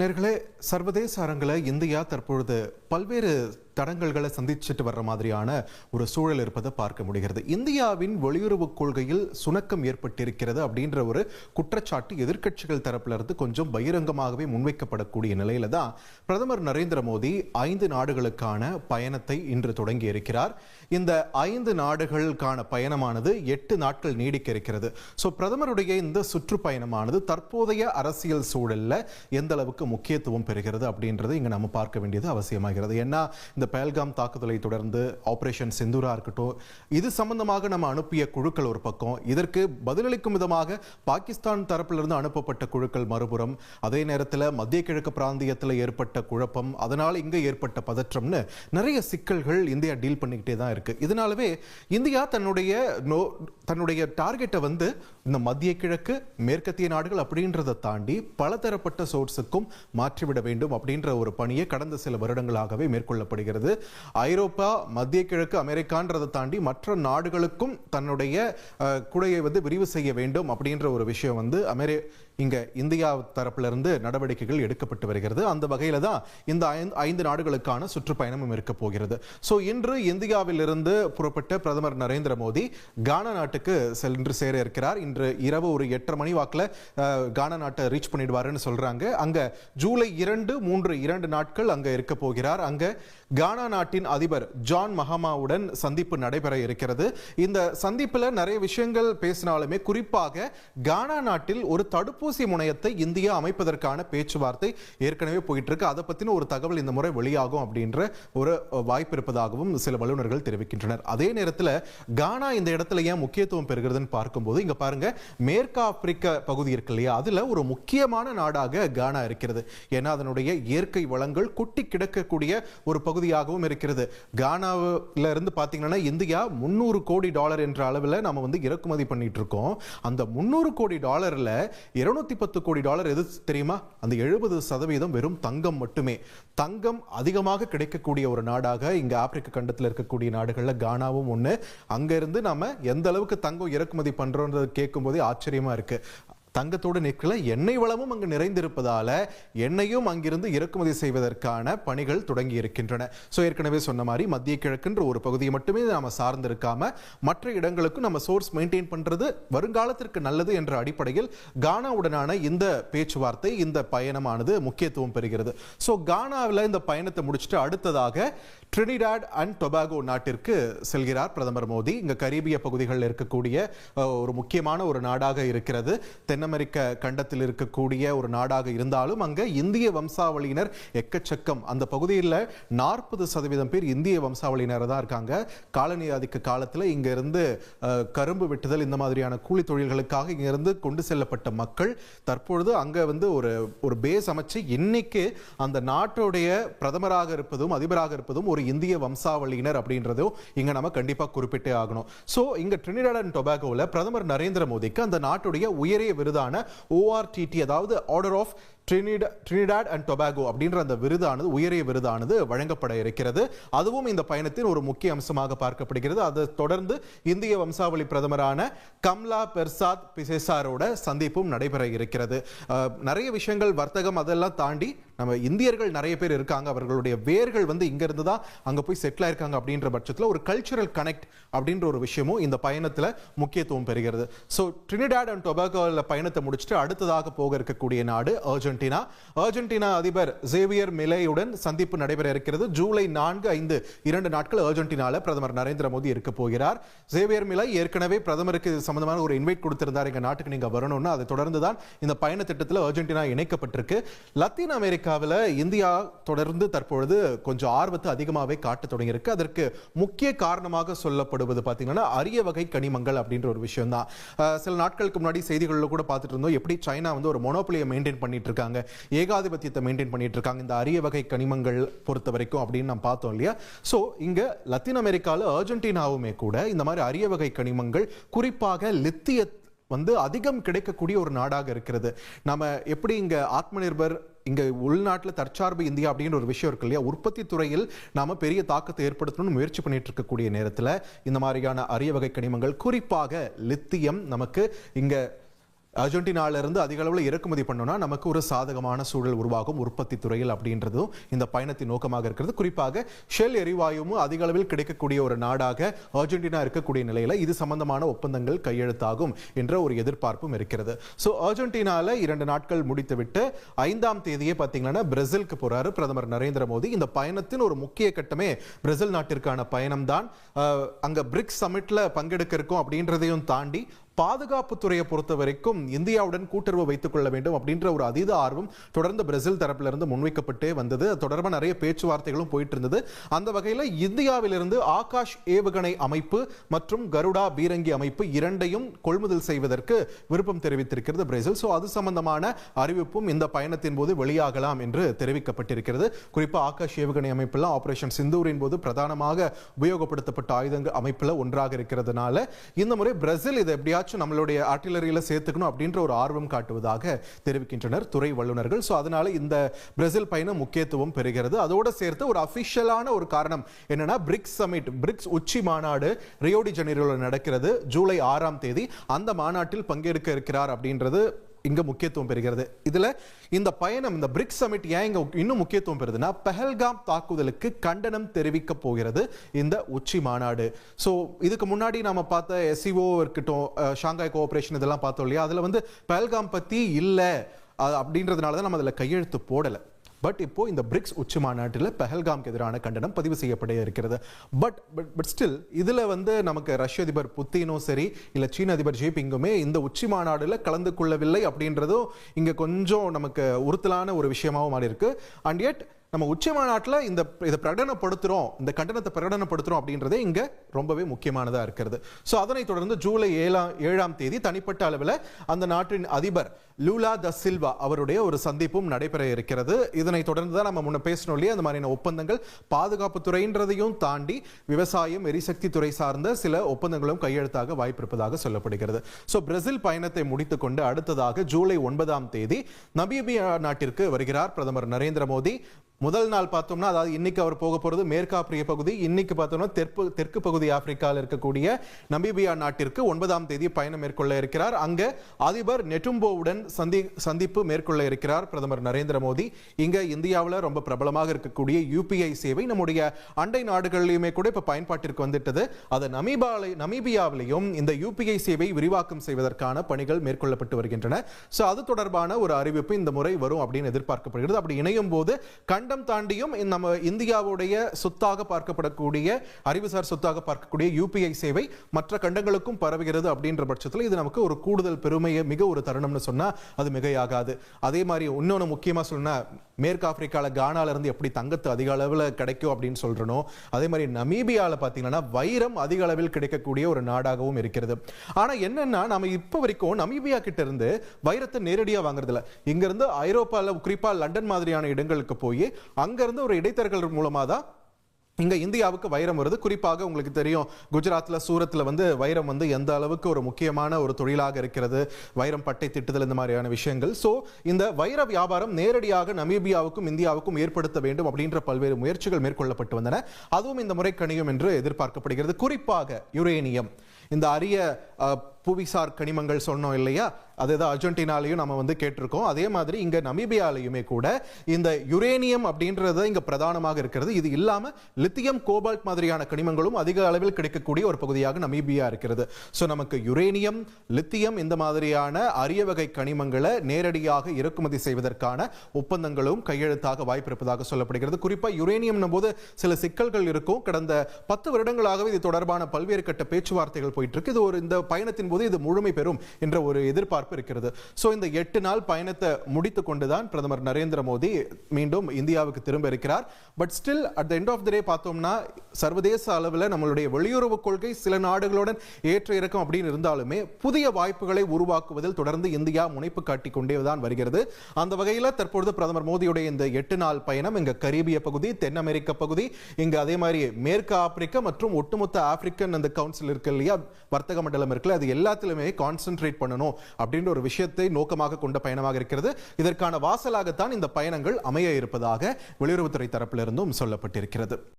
நேர்களே சர்வதேச அரங்கில் இந்தியா தற்பொழுது பல்வேறு தடங்கல்களை சந்திச்சுட்டு வர்ற மாதிரியான ஒரு சூழல் இருப்பதை பார்க்க முடிகிறது. இந்தியாவின் வெளியுறவு கொள்கையில் சுணக்கம் ஏற்பட்டிருக்கிறது அப்படின்ற ஒரு குற்றச்சாட்டு எதிர்க்கட்சிகள் தரப்பிலிருந்து கொஞ்சம் பகிரங்கமாகவே முன்வைக்கப்படக்கூடிய நிலையில தான் பிரதமர் நரேந்திர மோடி ஐந்து நாடுகளுக்கான பயணத்தை இன்று தொடங்கி இருக்கிறார் இந்த ஐந்து நாடுகளுக்கான பயணமானது எட்டு நாட்கள் நீடிக்க இருக்கிறது. ஸோ பிரதமருடைய இந்த சுற்றுப்பயணமானது தற்போதைய அரசியல் சூழலில் எந்த அளவுக்கு முக்கியத்துவம் பெறுகிறது அப்படின்றது இங்கே நம்ம பார்க்க வேண்டியது அவசியமாகிறது. ஏன்னா இந்த பேல்காம் தாக்குதலை தொடர்ந்து ஆபரேஷன் செந்தூரா இருக்கட்டும் இது சம்பந்தமாக நம்ம அனுப்பிய குழுக்கள் ஒரு பக்கம். இதற்கு பதிலளிக்கும் விதமாக பாகிஸ்தான் தரப்பிலிருந்து அனுப்பப்பட்ட குழுக்கள் மறுபுறம் அதே நேரத்தில் மத்திய கிழக்கு பிராந்தியத்தில் ஏற்பட்ட குழப்பம் அதனால் இங்கே ஏற்பட்ட பதற்றம்னு நிறைய சிக்கல்கள் இந்தியா டீல் பண்ணிக்கிட்டே தான் இருக்கு. இதனாலவே இந்தியா தன்னுடைய நோ தன்னுடைய டார்கெட்டை வந்து இந்த மத்திய கிழக்கு மேற்கத்திய நாடுகள் அப்படின்றத தாண்டி பலதரப்பட்ட சோர்ஸுக்கும் மாற்றிவிட வேண்டும் அப்படின்ற ஒரு பணியை கடந்த சில வருடங்களாகவே மேற்கொள்ளப்படுகிறது. ஐரோப்பா மத்திய கிழக்கு அமெரிக்கான்றதை தாண்டி மற்ற நாடுகளுக்கும் தன்னுடைய குடையை வந்து விரிவு செய்ய வேண்டும் அப்படின்ற ஒரு விஷயம் வந்து அமெரி இங்கே இந்தியா தரப்புல இருந்து நடவடிக்கைகள் எடுக்கப்பட்டு வருகிறது. அந்த வகையில் தான் இந்த ஐந்து- ஐந்து நாடுகளுக்கான சுற்றுப்பயணமும் இருக்க போகிறது. ஸோ இன்று இந்தியாவிலிருந்து புறப்பட்ட பிரதமர் நரேந்திர மோடி கானா நாட்டுக்கு சென்று சேர இருக்கிறார். இன்று இரவு ஒரு எட்டரை மணி வாக்கில் கானா நாட்டை ரீச் பண்ணிடுவாருன்னு சொல்கிறாங்க அங்கே ஜூலை இரண்டு மூன்று இரண்டு நாட்கள் அங்கே இருக்க போகிறார். அங்கே கானா நாட்டின் அதிபர் ஜான் மஹாமாவுடன் சந்திப்பு நடைபெற இருக்கிறது. இந்த சந்திப்பில் நிறைய விஷயங்கள் பேசினாலுமே குறிப்பாக கானா நாட்டில் ஒரு தடுப்பு தடுப்பூசி முனையத்தை இந்தியா அமைப்பதற்கான பேச்சுவார்த்தை ஏற்கனவே போயிட்டு இருக்கு அதை பத்தின ஒரு தகவல் இந்த முறை வெளியாகும் அப்படின்ற ஒரு வாய்ப்பு இருப்பதாகவும் சில வல்லுநர்கள் தெரிவிக்கின்றனர். அதே நேரத்தில் கானா இந்த இடத்துல ஏன் முக்கியத்துவம் பெறுகிறதுன்னு பார்க்கும்போது இங்க பாருங்க மேற்கு ஆப்பிரிக்க பகுதி இருக்கு இல்லையா? அதுல ஒரு முக்கியமான நாடாக கானா இருக்கிறது. ஏன்னா அதனுடைய இயற்கை வளங்கள் கொட்டி கிடக்கக்கூடிய ஒரு பகுதியாகவும் இருக்கிறது. கானாவில் இருந்து பார்த்தீங்கன்னா இந்தியா முந்நூறு கோடி டாலர் என்ற அளவில் நம்ம வந்து இறக்குமதி பண்ணிட்டு இருக்கோம். அந்த முந்நூறு கோடி டாலரில் இருநூத்தி பத்து கோடி டாலர் எது தெரியுமா? அந்த எழுபது சதவீதம் வெறும் தங்கம் மட்டுமே. தங்கம் அதிகமாக கிடைக்கக்கூடிய ஒரு நாடாக இங்க ஆப்பிரிக்க கண்டத்தில் இருக்கக்கூடிய நாடுகள்ல கானாவும் ஒண்ணு. அங்க இருந்து நம்ம எந்த அளவுக்கு தங்கம் இறக்குமதி பண்றோம் கேட்கும் போதே ஆச்சரியமா இருக்கு. தங்கத்தோடு நிற்கல. எண்ணெய் வளமும் அங்கு நிறைந்திருப்பதால எண்ணெயும் அங்கிருந்து இறக்குமதி செய்வதற்கான பணிகள் தொடங்கி இருக்கின்றன ஸோ ஏற்கனவே சொன்ன மாதிரி மத்திய கிழக்குன்ற ஒரு பகுதியை மட்டுமே நாம் சார்ந்திருக்காம மற்ற இடங்களுக்கும் நம்ம சோர்ஸ் மெயின்டைன் பண்ணுறது வருங்காலத்திற்கு நல்லது என்ற அடிப்படையில் கானாவுடனான இந்த பேச்சுவார்த்தை இந்த பயணமானது முக்கியத்துவம் பெறுகிறது. ஸோ கானாவில் இந்த பயணத்தை முடிச்சுட்டு அடுத்ததாக ட்ரினிடாட் அண்ட் டொபாகோ நாட்டிற்கு செல்கிறார் பிரதமர் மோடி. இங்கே கரீபிய பகுதிகளில் இருக்கக்கூடிய ஒரு முக்கியமான ஒரு நாடாக இருக்கிறது. தென் அமெரிக்க கண்டத்தில் இருக்கக்கூடிய ஒரு நாடாக இருந்தாலும் அங்க இந்திய வம்சாவளியினர் எக்கச்சக்கம். அந்த பகுதியில் நாற்பது சதவீதம் பேர் இந்திய வம்சாவளியினர் தான் இருக்காங்க. காலனி ஆதிக்க காலத்தில் இங்கிருந்து கரும்பு வெட்டுதல் இந்த மாதிரியான கூலி தொழில்களுக்காக இங்கிருந்து கொண்டு செல்லப்பட்ட மக்கள் தற்பொழுது அங்க வந்து ஒரு ஒரு பேஸ் அமைச்சு இன்னைக்கு அந்த நாட்டுடைய பிரதமராக இருப்பதும் அதிபராக இருப்பதும் ஒரு இந்திய வம்சாவளியினர் அப்படின்றதும் இங்க நம்ம கண்டிப்பா குறிப்பிட்டே ஆகணும். ஸோ இங்கே ட்ரினிடாட் அண்ட் டொபாகோவில் பிரதமர் நரேந்திர மோடிக்கு அந்த நாட்டுடைய உயரிய விருதான ஓஆர்டிடி அதாவது order of ட்ரினிடா Trinidad and Tobago அப்படின்ற அந்த விருதானது உயரிய விருதானது வழங்கப்பட இருக்கிறது. அதுவும் இந்த பயணத்தின் ஒரு முக்கிய அம்சமாக பார்க்கப்படுகிறது. அதை தொடர்ந்து இந்திய வம்சாவளி பிரதமரான கம்லா பெர்சாத் பிசேசாரோட சந்திப்பும் நடைபெற இருக்கிறது. நிறைய விஷயங்கள் வர்த்தகம் அதெல்லாம் தாண்டி நம்ம இந்தியர்கள் நிறைய பேர் இருக்காங்க. அவர்களுடைய வேர்கள் வந்து இங்கேருந்து தான் அங்கே போய் செட்டில் ஆயிருக்காங்க அப்படின்ற பட்சத்தில் ஒரு கல்ச்சுரல் கனெக்ட் அப்படின்ற ஒரு விஷயமும் இந்த பயணத்தில் முக்கியத்துவம் பெறுகிறது. ஸோ ட்ரினிடாட் அண்ட் டொபாகோவில் பயணத்தை முடிச்சுட்டு அடுத்ததாக போக இருக்கக்கூடிய நாடு அர்ஜென்ட் அர்ஜென்டினா. அர்ஜென்டினா அதிபர் ஜேவியர் மிலேயுடன் சந்திப்பு நடைபெற இருக்கிறது. ஜூலை நான்கு ஐந்து இரண்டு நாட்கள் அர்ஜென்டினால பிரதமர் நரேந்திர மோடி இருக்க போகிறார். ஜேவியர் மிலை ஏற்கனவே பிரதமருக்கு சம்பந்தமான ஒரு இன்வைட் கொடுத்திருந்தார். எங்க நாட்டுக்கு நீங்கள் வரணும்னு அதை தொடர்ந்து தான் இந்த பயண திட்டத்தில் அர்ஜென்டினா இணைக்கப்பட்டிருக்கு. லத்தீன் அமெரிக்காவில் இந்தியா தொடர்ந்து தற்பொழுது கொஞ்சம் ஆர்வத்தை அதிகமாகவே காட்ட தொடங்கியிருக்கு. அதற்கு முக்கிய காரணமாக சொல்லப்படுவது பார்த்தீங்கன்னா அரிய வகை கனிமங்கள் அப்படின்ற ஒரு விஷயம் தான் சில நாட்களுக்கு முன்னாடி செய்திகளில் கூட பார்த்துட்டு இருந்தோம். எப்படி சைனா வந்து ஒரு மொனோபலியை மெயின்டைன் பண்ணிட்டு இருக்காங்க. ஏகாதிபத்தியத்தை மெயின்டைன் பண்ணிட்டு இருக்காங்க இந்த அரிய வகை கனிமங்கள் பொறுத்த வரைக்கும் அப்படின்னு நம்ம பார்த்தோம் இல்லையா? ஸோ இங்க லத்தீன் அமெரிக்காவில் அர்ஜென்டினாவுமே கூட இந்த மாதிரி அரிய வகை கனிமங்கள் குறிப்பாக லித்திய வந்து அதிகம் கிடைக்கக்கூடிய ஒரு நாடாக இருக்கிறது. நம்ம எப்படி இங்க ஆத்ம நிர்பர் இங்க உள்நாட்டில் தற்சார்பு இந்தியா அப்படின்ற ஒரு விஷயம் இருக்கு இல்லையா? உற்பத்தி துறையில் நாம பெரிய தாக்கத்தை ஏற்படுத்தணும்னு முயற்சி பண்ணிட்டு இருக்கக்கூடிய நேரத்தில் இந்த மாதிரியான அரிய வகை கனிமங்கள் குறிப்பாக லித்தியம் நமக்கு இங்க அர்ஜென்டினால இருந்து அதிக அளவில் இறக்குமதி பண்ணோம்னா நமக்கு ஒரு சாதகமான சூழல் உருவாகும் உற்பத்தி துறையில் அப்படின்றதும் இந்த பயணத்தின் நோக்கமாக இருக்கிறது. குறிப்பாக ஷெல் எரிவாயுவும் அதிக அளவில் கிடைக்கக்கூடிய ஒரு நாடாக அர்ஜென்டினா இருக்கக்கூடிய நிலையில் இது சம்பந்தமான ஒப்பந்தங்கள் கையெழுத்தாகும் என்ற ஒரு எதிர்பார்ப்பும் இருக்கிறது. ஸோ அர்ஜென்டினால இரண்டு நாட்கள் முடித்துவிட்டு ஐந்தாம் தேதியே பார்த்தீங்கன்னா பிரேசிலுக்கு போறாரு பிரதமர் நரேந்திர மோடி. இந்த பயணத்தின் ஒரு முக்கிய கட்டமே பிரேசில் நாட்டிற்கான பயணம்தான். தான் அங்க பிரிக்ஸ் சமிட்ல பங்கெடுக்க இருக்கும் அப்படின்றதையும் தாண்டி பாதுகாப்புத்துறையை பொறுத்த வரைக்கும் இந்தியாவுடன் கூட்டுறவு வைத்துக் கொள்ள வேண்டும் அப்படின்ற ஒரு அதீத ஆர்வம் தொடர்ந்து பிரேசில் தரப்பிலிருந்து முன்வைக்கப்பட்டே வந்தது. தொடர்பாக நிறைய பேச்சுவார்த்தைகளும் போயிட்டு இருந்தது. அந்த வகையில் இந்தியாவிலிருந்து ஆகாஷ் ஏவுகணை அமைப்பு மற்றும் கருடா பீரங்கி அமைப்பு இரண்டையும் கொள்முதல் செய்வதற்கு விருப்பம் தெரிவித்திருக்கிறது பிரேசில். ஸோ அது சம்பந்தமான அறிவிப்பும் இந்த பயணத்தின் போது வெளியாகலாம் என்று தெரிவிக்கப்பட்டிருக்கிறது. குறிப்பாக ஆகாஷ் ஏவுகணை அமைப்பெல்லாம் ஆபரேஷன் சிந்தூரின் போது பிரதானமாக உபயோகப்படுத்தப்பட்ட ஆயுதங்கள் அமைப்பில் ஒன்றாக இருக்கிறதுனால இந்த முறை பிரேசில் இதை எப்படியாச்சும் நம்மளுடைய ஆர்டிலரியில் சேர்த்துக்கணும் அப்படின்ற ஒரு ஆர்வம் காட்டுவதாக தெரிவிக்கின்றனர் துறை வல்லுநர்கள். ஸோ அதனால இந்த பிரேசில் பயணம் முக்கியத்துவம் பெறுகிறது. அதோடு சேர்த்து ஒரு அபிஷியலான ஒரு காரணம் என்னன்னா பிரிக்ஸ் சமிட் பிரிக்ஸ் உச்சி மாநாடு ரியோடி ஜெனீரோவில் நடக்கிறது ஜூலை ஆறாம் தேதி. அந்த மாநாட்டில் பங்கேற்க இருக்கிறார் அப்படின்றது இங்கே முக்கியத்துவம் பெறுகிறது. இதில் இந்த பயணம் இந்த பிரிக்ஸ் சமிட் ஏன் இங்கே இன்னும் முக்கியத்துவம் பெறுதுன்னா பெஹல்காம் தாக்குதலுக்கு கண்டனம் தெரிவிக்க போகிறது இந்த உச்சி மாநாடு. ஸோ இதுக்கு முன்னாடி நம்ம பார்த்த எஸ்சிஓ இருக்கட்டும் ஷாங்காய் கோஆப்ரேஷன் இதெல்லாம் பார்த்தோம் இல்லையா? அதில் வந்து பெஹல்காம் பற்றி இல்லை அப்படின்றதுனால தான் நம்ம அதில் கையெழுத்து போடலை. பட் இப்போ இந்த பிரிக்ஸ் உச்சி மாநாட்டில் பெஹல்காம்க்கு எதிரான கண்டனம் பதிவு செய்யப்பட இருக்கிறது. பட் பட் பட் ஸ்டில் இதில் வந்து நமக்கு ரஷ்ய அதிபர் புத்தினும் சரி இல்லை சீன அதிபர் ஜிபிங்குமே இந்த உச்சி மாநாடில் கலந்து கொள்ளவில்லை அப்படின்றதும் இங்கே கொஞ்சம் நமக்கு உறுத்தலான ஒரு விஷயமாகவும் மாறி இருக்கு அண்ட் யட் நம்ம உச்சி மாநாட்டில் இந்த இதை பிரகடனப்படுத்துகிறோம் இந்த கண்டனத்தை பிரகடனப்படுத்துகிறோம் அப்படின்றதே இங்கே ரொம்பவே முக்கியமானதாக இருக்கிறது. ஸோ அதனைத் தொடர்ந்து ஜூலை ஏழாம் ஏழாம் தேதி தனிப்பட்ட அளவில் அந்த நாட்டின் அதிபர் லூலா த சில்வா அவருடைய ஒரு சந்திப்பும் நடைபெற இருக்கிறது. இதனை தொடர்ந்து தான் நம்ம முன்ன பேசணும் இல்லையா? அந்த மாதிரியான ஒப்பந்தங்கள் பாதுகாப்பு துறைன்றதையும் தாண்டி விவசாயம் எரிசக்தி துறை சார்ந்த சில ஒப்பந்தங்களும் கையெழுத்தாக வாய்ப்பிருப்பதாக சொல்லப்படுகிறது. ஸோ பிரேசில் பயணத்தை முடித்துக்கொண்டு அடுத்ததாக ஜூலை ஒன்பதாம் தேதி நமீபியா நாட்டிற்கு வருகிறார் பிரதமர் நரேந்திர மோடி. முதல் நாள் பார்த்தோம்னா அதாவது இன்னைக்கு அவர் போக போகிறது மேற்காப்பிரிய பகுதி இன்னைக்கு பார்த்தோம்னா தெற்கு தெற்கு பகுதி ஆப்பிரிக்காவில் இருக்கக்கூடிய நமீபியா நாட்டிற்கு ஒன்பதாம் தேதி பயணம் மேற்கொள்ள இருக்கிறார். அங்கே அதிபர் நெட்டும்போவுடன் சந்தி சந்திப்பு மேற்கொள்ள இருக்கிறார் பிரதமர் நரேந்திர மோடி. இங்க இந்தியாவில் ரொம்ப பிரபலமாக இருக்கக்கூடிய யூபிஐ சேவை நம்முடைய அண்டை நாடுகளிலுமே கூட இப்போ பயன்பாட்டிற்கு வந்துட்டது. அது நமீபாலை நமீபியாவிலையும் இந்த யூபிஐ சேவை விரிவாக்கம் செய்வதற்கான பணிகள் மேற்கொள்ளப்பட்டு வருகின்றன. ஸோ அது தொடர்பான ஒரு அறிவிப்பு இந்த முறை வரும் அப்படின்னு எதிர்பார்க்கப்படுகிறது. அப்படி இணையும் போது கண்டம் தாண்டியும் நம்ம இந்தியாவுடைய சொத்தாக பார்க்கப்படக்கூடிய அறிவுசார் சொத்தாக பார்க்கக்கூடிய யூபிஐ சேவை மற்ற கண்டங்களுக்கும் பரவுகிறது அப்படின்ற பட்சத்தில் இது நமக்கு ஒரு கூடுதல் பெருமையை மிக ஒரு தருணம்னு சொன்னால் அது மிகையாகாது. அதே மாதிரி இன்னொன்று முக்கியமாக சொல்லணும்னா மேற்கு ஆப்பிரிக்காவில் கானால இருந்து எப்படி தங்கத்து அதிக அளவில் கிடைக்கும் அப்படின்னு சொல்கிறனோ அதே மாதிரி நமீபியாவில் பார்த்தீங்கன்னா வைரம் அதிக அளவில் கிடைக்கக்கூடிய ஒரு நாடாகவும் இருக்கிறது. ஆனால் என்னென்னா நம்ம இப்போ வரைக்கும் நமீபியா கிட்ட இருந்து வைரத்தை நேரடியாக வாங்குறதில்ல. இங்கேருந்து ஐரோப்பாவில் குறிப்பாக லண்டன் மாதிரியான இடங்களுக்கு போய் அங்கேருந்து ஒரு இடைத்தரகர்கள் மூலமாக தான் இங்கே இந்தியாவுக்கு வைரம் வருது. குறிப்பாக உங்களுக்கு தெரியும் குஜராத்தில் சூரத்தில் வந்து வைரம் வந்து எந்த அளவுக்கு ஒரு முக்கியமான ஒரு தொழிலாக இருக்கிறது வைரம் பட்டை திட்டுதல் இந்த மாதிரியான விஷயங்கள். ஸோ இந்த வைர வியாபாரம் நேரடியாக நமீபியாவுக்கும் இந்தியாவுக்கும் ஏற்படுத்த வேண்டும் அப்படின்ற பல்வேறு முயற்சிகள் மேற்கொள்ளப்பட்டு வந்தன. அதுவும் இந்த முறை கணியும் என்று எதிர்பார்க்கப்படுகிறது. குறிப்பாக யுரேனியம். இந்த அரிய புவிசார் கனிமங்கள் சொன்னோம் இல்லையா? அதுதான் அர்ஜென்டினாலையும் நம்ம வந்து கேட்டிருக்கோம். அதே மாதிரி இங்க நமீபியாலையுமே கூட இந்த யுரேனியம் அப்படின்றது இங்க பிரதானமாக இருக்கிறது. இது இல்லாம லித்தியம் கோபால்ட் மாதிரியான கனிமங்களும் அதிக அளவில் கிடைக்கக்கூடிய ஒரு பகுதியாக நமீபியா இருக்கிறது. ஸோ நமக்கு யுரேனியம் லித்தியம் இந்த மாதிரியான அரிய வகை கனிமங்களை நேரடியாக இறக்குமதி செய்வதற்கான ஒப்பந்தங்களும் கையெழுத்தாக வாய்ப்பு இருப்பதாக சொல்லப்படுகிறது. குறிப்பாக யுரேனியம் போது சில சிக்கல்கள் இருக்கும். கடந்த பத்து வருடங்களாகவே இது தொடர்பான பல்வேறு கட்ட பேச்சுவார்த்தைகள் போயிட்டு இருக்கு. இது ஒரு இந்த பயணத்தின் போது இது முழுமை பெறும் என்ற ஒரு எதிர்பார்ப்பு எதிர்பார்ப்பு இருக்கிறது ஸோ இந்த எட்டு நாள் பயணத்தை முடித்து கொண்டுதான் பிரதமர் நரேந்திர மோடி மீண்டும் இந்தியாவுக்கு திரும்ப இருக்கிறார். But still at the end of the day பார்த்தோம்னா சர்வதேச அளவில் நம்மளுடைய வெளியுறவு கொள்கை சில நாடுகளுடன் ஏற்ற இறக்கம் அப்படின்னு இருந்தாலுமே புதிய வாய்ப்புகளை உருவாக்குவதில் தொடர்ந்து இந்தியா முனைப்பு காட்டி கொண்டே தான் வருகிறது. அந்த வகையில் தற்பொழுது பிரதமர் மோடியுடைய இந்த எட்டு நாள் பயணம் இங்க கரீபிய பகுதி தென் அமெரிக்க பகுதி இங்க அதே மாதிரி மேற்கு ஆப்பிரிக்கா மற்றும் ஒட்டுமொத்த ஆப்பிரிக்கன் அந்த கவுன்சில் இருக்கு இல்லையா வர்த்தக மண்டலம் இருக்குல்ல அது எல்லாத்திலுமே கான்சென்ட்ரேட் பண்ணணும் அப்படின்னு அப்படின்ற ஒரு விஷயத்தை நோக்கமாக கொண்ட பயணமாக இருக்கிறது. இதற்கான வாசலாகத்தான் இந்த பயணங்கள் அமைய இருப்பதாக வெளியுறவுத்துறை தரப்பிலிருந்தும் சொல்லப்பட்டிருக்கிறது.